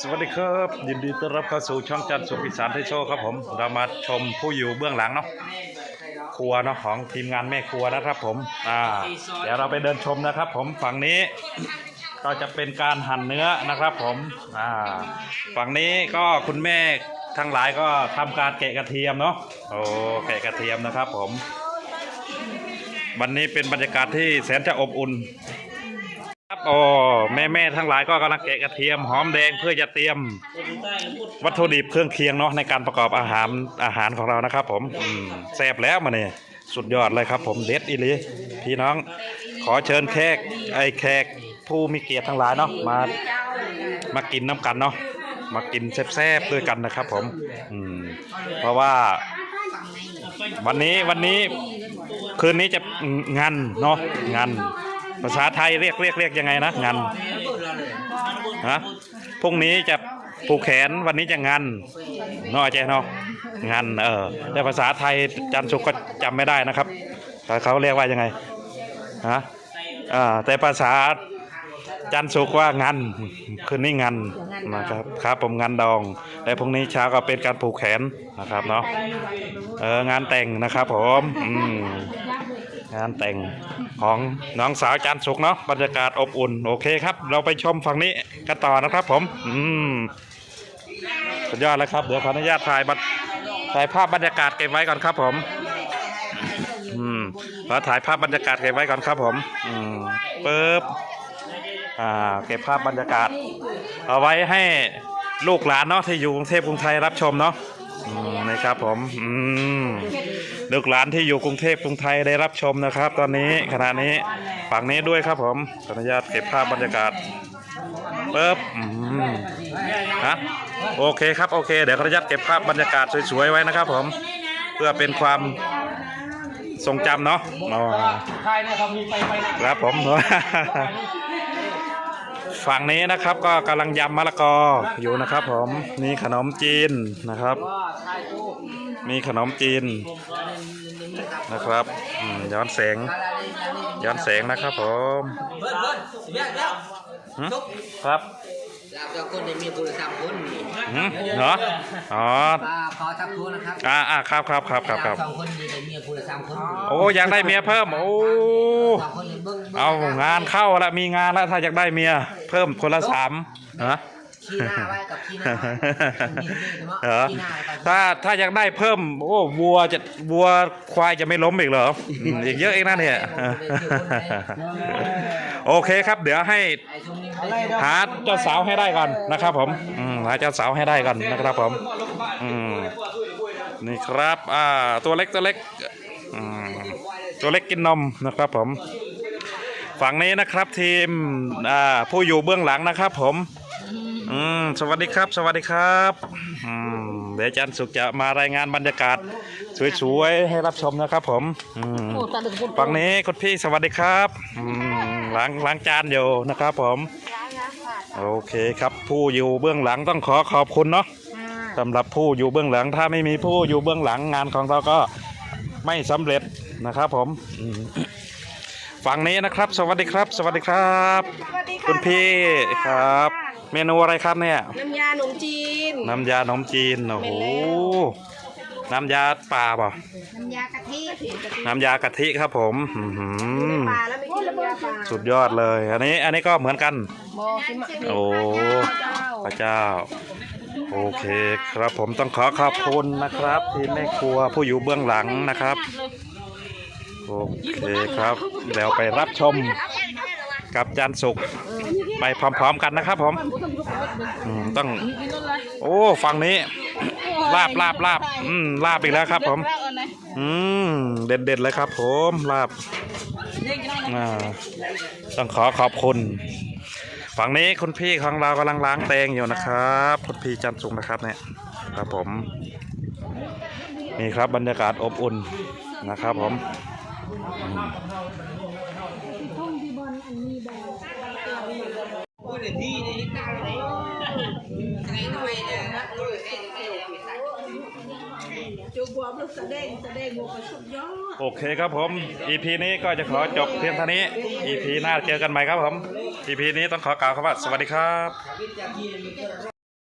สวัสดีครับ ยินดีต้อนรับเข้าสู่ช่องจันทร์สุพิสารไทยโชว์ครับผม เรามาชมผู้อยู่เบื้องหลังเนาะครัวเนาะของทีมงานแม่ครัวนะครับผมอ่าเดี๋ยวเราไปเดินชมนะครับ ผมฝั่งนี้ก็จะเป็นการหั่นเนื้อนะครับ ผมอ่าฝั่งนี้ก็คุณแม่ทั้งหลายก็ทำการแกะกระเทียมเนาะโอ้แกะกระเทียมนะครับ ผม วันนี้เป็นบรรยากาศที่แสนจะอบอุ่น โอ้แม่แม่ทั้งหลายก็กำลังแกะกระเทียมหอมแดงเพื่อจะเตรียม วัตถุดิบเครื่องเคียงเนาะในการประกอบอาหารอาหารของเรานะครับ ผมอืมแซ่บแล้วมาเนี่ยสุดยอดเลยครับ ผมเด็ดอีหลีพี่น้อง ขอเชิญแขกไอ้แขกผู้มีเกียรติทั้งหลายเนาะมา มากินน้ำกันเนาะมากินแซ่บๆด้วยกันนะครับ ผม อืม เพราะว่า วันนี้วันนี้ คืนนี้จะงานเนาะงาน ภาษาไทยเรียกเรียกเรียกยังไงนะงานฮะพรุ่งนี้จะผูกแขนวันนี้จะงานเนาะอาจารย์เนาะงานเออแต่ภาษาไทยจันสุกก็จำไม่ได้นะครับเขาเรียกว่ายังไงฮะอ่าแต่ภาษาจันสุกว่างานคืนนี้งานนะครับครับผมงานดองและพรุ่งนี้เช้าก็เป็นการผูกแขนนะครับเนาะเอองานแต่งนะครับผมอืม งานแต่งของน้องสาวจันทร์สุกเนาะบรรยากาศอบอุ่น โอเคครับ เราไปชมฝั่งนี้กันต่อนะครับผม อืมสุดยอดแล้วครับ เดี๋ยวขออนุญาตถ่ายบัตรถ่ายภาพบรรยากาศเก็บไว้ก่อนครับผม อืมขอถ่ายภาพบรรยากาศเก็บไว้ก่อนครับผม อืมปึ๊บอ่า เก็บภาพบรรยากาศ เอาไว้ให้ลูกหลานเนาะที่อยู่กรุงเทพกรุงไทยรับชมเนาะ อืมนะครับผมอืมลูกหลานที่อยู่กรุงเทพกรุงไทยได้รับชมนะครับ ตอนนี้ขณะนี้ฝั่งนี้ด้วยครับผมขออนุญาตเก็บภาพบรรยากาศปึ๊บอืมฮะโอเคครับโอเค เดี๋ยวขออนุญาตเก็บภาพบรรยากาศสวยๆไว้นะครับ ผมเพื่อเป็นความทรงจำเนาะอ๋อใครเนี่ยเขามีไปไปนะครับผม ฝั่งนี้นะครับ ก็กำลังยำมะละกออยู่นะครับ ผมมีขนมจีนนะครับว่าใครตู้มีขนมจีนนะครับอืมย้อนแสง ย้อนแสงนะครับ ผมเบิ้ลเบิ้ลสิบแยกแล้วหึครับเราจะคนในมีโทรศัพท์คนนี่หึเหรออ๋อป้าขอทักทวงนะครับอ่าอ่าครับครับครับครับครับสองคนมีแต่เมียโทรศัพท์คนโอ้อยากได้เมียเพิ่มโอ้สองคนในเบิ้งเอางานเข้าแล้วมีงานแล้วถ้าอยากได้เมีย เพิ่มคนละสามฮะขี้หน้าไว้กับขี้หน้าเหรอขี้หน้าไปถ้าถ้าอยากได้เพิ่ม โอ้วัวจะวัวควายจะไม่ล้มอีกเหรออืมอีกเยอะเองนะเนี่ยโอเคครับ เดี๋ยวให้ไอ้ช่วงนี้อะไรเด้อหาเจ้าสาวให้ได้ก่อนนะครับผมอืมหาเจ้าสาวให้ได้ก่อนนะครับ ผมอืมนี่ครับ อ่า ตัวเล็กตัวเล็กอืมตัวเล็กกินนมนะครับผม ฝั่งนี้นะครับทีมอ่าผู้อยู่เบื้องหลังนะครับ ผมอืมสวัสดีครับ สวัสดีครับอืมเดี๋ยวอาจารย์สุขจะมารายงานบรรยากาศ สวยๆให้รับชมนะครับ ผมอืมฝั่งนี้คุณพี่สวัสดีครับอืมล้างล้างจานอยู่นะครับ ผมโอเคครับ ผู้อยู่เบื้องหลังต้องขอขอบคุณเนาะ สำหรับผู้อยู่เบื้องหลังถ้าไม่มีผู้อยู่เบื้องหลังงานของเราก็ไม่สำเร็จนะครับผมอืม ฝั่งนี้นะครับ สวัสดีครับ สวัสดีครับสวัสดีค่ะคุณพี่ครับ เมนูอะไรครับเนี่ยน้ำยาขนมจีน น้ำยาขนมจีนโอ้โหน้ำยาป่าป่ะน้ำยากะทิน้ำยากะทิครับผมอื้อหือปลาแล้วไม่กินน้ำยาปลาสุดยอดเลยอันนี้อันนี้ก็เหมือนกันโมกินมะโอ้เจ้าพระเจ้าโอเคครับผมต้องขอขอบคุณนะครับ ทีมแม่ครัวผู้อยู่เบื้องหลังนะครับ โอเคครับเดี๋ยวไปรับชมกับจานสุกไปพร้อมๆกันนะครับผมอืมต้อง โอ้ฝั่งนี้ลาบลาบลาบอืมลาบอีกแล้วครับ ผม อืมเด็ดเด็ดเลยครับ ผมลาบอ่าต้องขอขอบคุณฝั่งนี้คุณพี่ของเรากำลังล้างแตงอยู่นะครับคุณพี่จันทร์สุกนะครับเนี่ยครับผมนี่ครับบรรยากาศอบอุ่นนะครับผม อืมพูดในที่นี่กลางเลยไงทำไมเนี่ยจูบวมแล้วแสดงแสดงโมกสุดยอดโอเคครับผม EP นี้ก็จะขอจบเพียงเท่านี้ EP หน้าเจอกันใหม่ครับผม EP นี้ต้องขอกล่าวคำว่าสวัสดีครับ